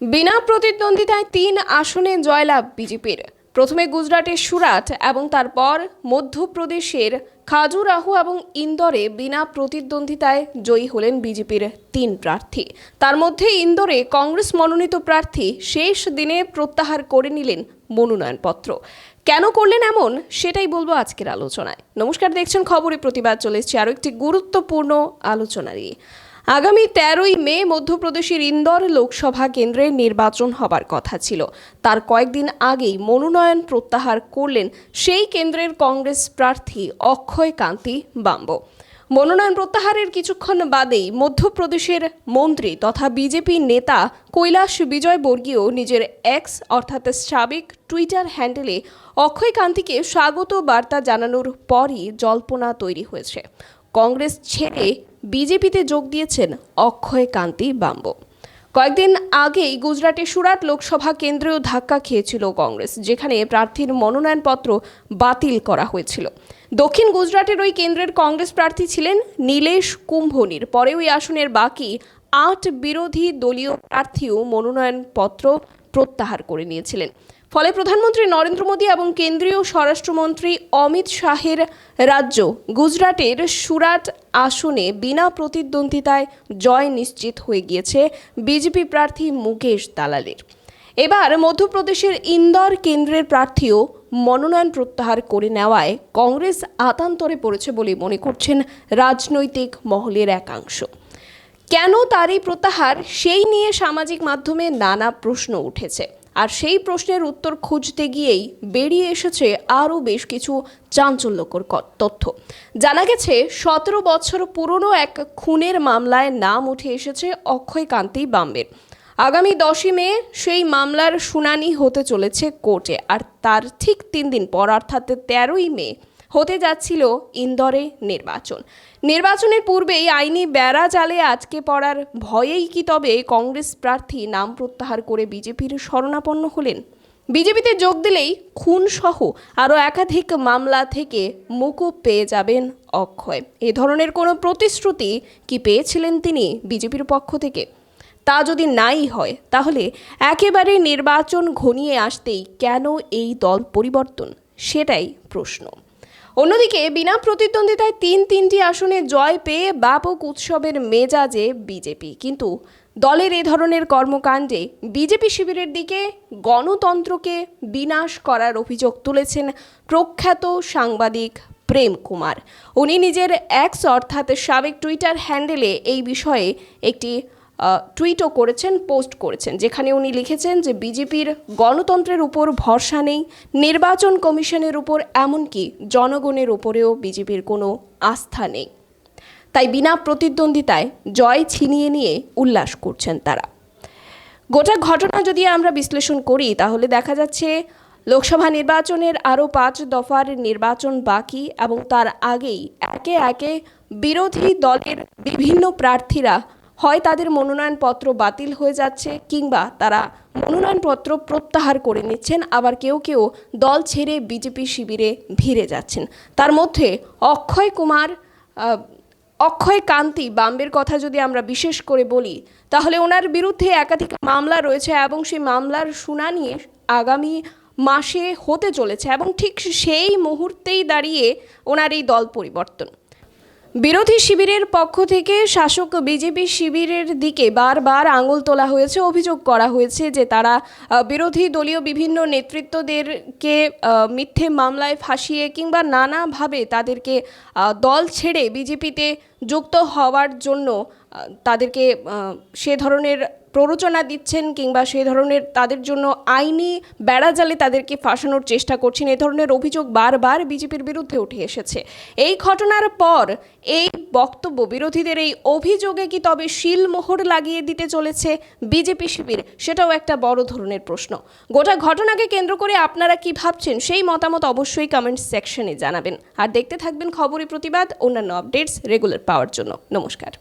বিনা প্রতিদ্বন্দ্বিতায় তিন আসনে জয়লাভ বিজেপির। প্রথমে গুজরাটের সুরাট এবং তারপর মধ্যপ্রদেশের খাজুরাহু এবং ইন্দোরে বিনা প্রতিদ্বন্দ্বিতায় জয়ী হলেন বিজেপির তিন প্রার্থী। তার মধ্যে ইন্দোরে কংগ্রেস মনোনীত প্রার্থী শেষ দিনে প্রত্যাহার করে নিলেন মনোনয়নপত্র কেন করলেন এমন সেটাই বলব আজকের আলোচনায়। নমস্কার, দেখছেন খবরে প্রতিবাদ, চলে এসেছে আরও একটি গুরুত্বপূর্ণ আলোচনা নিয়ে। আগামী তেরোই মে মধ্যপ্রদেশের ইন্দোর লোকসভা কেন্দ্রে নির্বাচন হবার কথা ছিল। তার কয়েকদিন আগেই মনোনয়ন প্রত্যাহার করলেন সেই কেন্দ্রের কংগ্রেস প্রার্থী অক্ষয় কান্তি বাম্ব। মনোনয়ন প্রত্যাহারের কিছুক্ষণ বাদেই মধ্যপ্রদেশের মন্ত্রী তথা বিজেপি নেতা কৈলাস বিজয় বর্গীয় নিজের এক্স অর্থাৎ সাবেক টুইটার হ্যান্ডেলে অক্ষয় কান্তিকে স্বাগত বার্তা জানানোর পরই জল্পনা তৈরি হয়েছে। কংগ্রেস ছেড়ে বিজেপিতে যোগ দিয়েছেন অক্ষয় কান্তি বাম্ব। কয়েকদিন আগেই গুজরাটে সুরাট লোকসভা কেন্দ্রেও ধাক্কা খেয়েছিল কংগ্রেস, যেখানে প্রার্থীর মনোনয়নপত্র বাতিল করা হয়েছিল। দক্ষিণ গুজরাটের ওই কেন্দ্রের কংগ্রেস প্রার্থী ছিলেন নীলেশ কুম্ভনির। পরে ওই আসনের বাকি আট বিরোধী দলীয় প্রার্থীও মনোনয়নপত্র প্রত্যাহার করে নিয়েছিলেন। ফলে প্রধানমন্ত্রী নরেন্দ্র মোদী এবং কেন্দ্রীয় স্বরাষ্ট্রমন্ত্রী অমিত শাহের রাজ্য গুজরাটের সুরাট আসনে বিনা প্রতিদ্বন্দ্বিতায় জয় নিশ্চিত হয়ে গিয়েছে বিজেপি প্রার্থী মুকেশ দালালের। এবার মধ্যপ্রদেশের ইন্দোর কেন্দ্রের প্রার্থীও মনোনয়ন প্রত্যাহার করে নেওয়ায় কংগ্রেস আতান্তরে পড়েছে বলে মনে করছেন রাজনৈতিক মহলের একাংশ। কেন তার এই প্রত্যাহার? সেই নিয়ে সামাজিক মাধ্যমে নানা প্রশ্ন উঠেছে। আর সেই প্রশ্নের উত্তর খুঁজতে গিয়েই বেরিয়ে এসেছে আরও বেশ কিছু চাঞ্চল্যকর তথ্য। জানা গেছে, সতেরো বছর পুরনো এক খুনের মামলায় নাম উঠে এসেছে অক্ষয়কান্তি বাম্বের। আগামী দশই মে সেই মামলার শুনানি হতে চলেছে কোর্টে, আর তার ঠিক তিন দিন পর, অর্থাৎ তেরোই মে হতে যাচ্ছিল ইন্দোরে নির্বাচন। নির্বাচনের পূর্বেই আইনি বেড়া জালে আজকে পড়ার ভয়েই কি তবে কংগ্রেস প্রার্থী নাম প্রত্যাহার করে বিজেপির শরণাপন্ন হলেন? বিজেপিতে যোগ দিলেই খুন সহ আরও একাধিক মামলা থেকে মুকুব পেয়ে যাবেন অক্ষয়। এ ধরনের কোনো প্রতিশ্রুতি কি পেয়েছিলেন তিনি বিজেপির পক্ষ থেকে? তা যদি নাই হয়, তাহলে একেবারে নির্বাচন ঘনিয়ে আসতেই কেন এই দল পরিবর্তন? সেটাই প্রশ্ন। অন্যদিকে বিনা প্রতিদ্বন্দ্বিতায় তিন তিনটি আসনে জয় পেয়ে ব্যাপক উৎসবের মেজাজে বিজেপি। কিন্তু দলের এ ধরনের কর্মকাণ্ডে বিজেপি শিবিরের দিকে গণতন্ত্রকে বিনাশ করার অভিযোগ তুলেছেন প্রখ্যাত সাংবাদিক প্রেম কুমার। উনি নিজের এক্স অর্থাৎ সাবেক টুইটার হ্যান্ডেলে এই বিষয়ে একটি টুইটও করেছেন পোস্ট করেছেন, যেখানে উনি লিখেছেন যে বিজেপির গণতন্ত্রের উপর ভরসা নেই, নির্বাচন কমিশনের উপর, এমনকি জনগণের উপরেও বিজেপির কোনো আস্থা নেই। তাই বিনা প্রতিদ্বন্দ্বিতায় জয় ছিনিয়ে নিয়ে উল্লাস করছেন তারা। গোটা ঘটনা যদি আমরা বিশ্লেষণ করি, তাহলে দেখা যাচ্ছে লোকসভা নির্বাচনের আরও পাঁচ দফার নির্বাচন বাকি এবং তার আগেই একে একে বিরোধী দলের বিভিন্ন প্রার্থীরা হয় তাদের মনোনয়নপত্র বাতিল হয়ে যাচ্ছে কিংবা তারা মনোনয়নপত্র প্রত্যাহার করে নিচ্ছেন, আবার কেউ কেউ দল ছেড়ে বিজেপি শিবিরে ভিড়ে যাচ্ছেন। তার মধ্যে অক্ষয় কুমার অক্ষয় কান্তি বাম্বের কথা যদি আমরা বিশেষ করে বলি, তাহলে ওনার বিরুদ্ধে একাধিক মামলা রয়েছে এবং সেই মামলার শুনানি আগামী মাসে হতে চলেছে এবং ঠিক সেই মুহূর্তেই দাঁড়িয়ে ওনার এই দল পরিবর্তন। বিরোধী শিবিরের পক্ষ থেকে শাসক বিজেপি শিবিরের দিকে বারবার আঙুল তোলা হয়েছে, অভিযোগ করা হয়েছে যে তারা বিরোধী দলীয় বিভিন্ন নেতৃত্বদেরকে মিথ্যে মামলায় ফাঁসিয়ে কিংবা নানাভাবে তাদেরকে দল ছেড়ে বিজেপিতে যুক্ত হওয়ার জন্য তাদেরকে সে ধরনের প্ররোচনা দিচ্ছেন কিংবা সে ধরনের তাদের জন্য আইনি বেড়াজালে তাদেরকে ফাঁসানোর চেষ্টা করছেন, এ ধরনের অভিযোগ বারবার বিজেপির বিরুদ্ধে উঠে এসেছে। এই ঘটনার পর এই বক্তব্য বিরোধীদের এই অভিযোগে কি তবে শিলমোহর লাগিয়ে দিতে চলেছে বিজেপি শিবির? সেটাও একটা বড় ধরনের প্রশ্ন। গোটা ঘটনাকে কেন্দ্র করে আপনারা কি ভাবছেন? সেই মতামত অবশ্যই কমেন্ট সেকশনে জানাবেন। আর দেখতে থাকবেন খবরের প্রতিবাদ, অন্যান্য আপডেটস রেগুলার পাওয়ার জন্য। নমস্কার।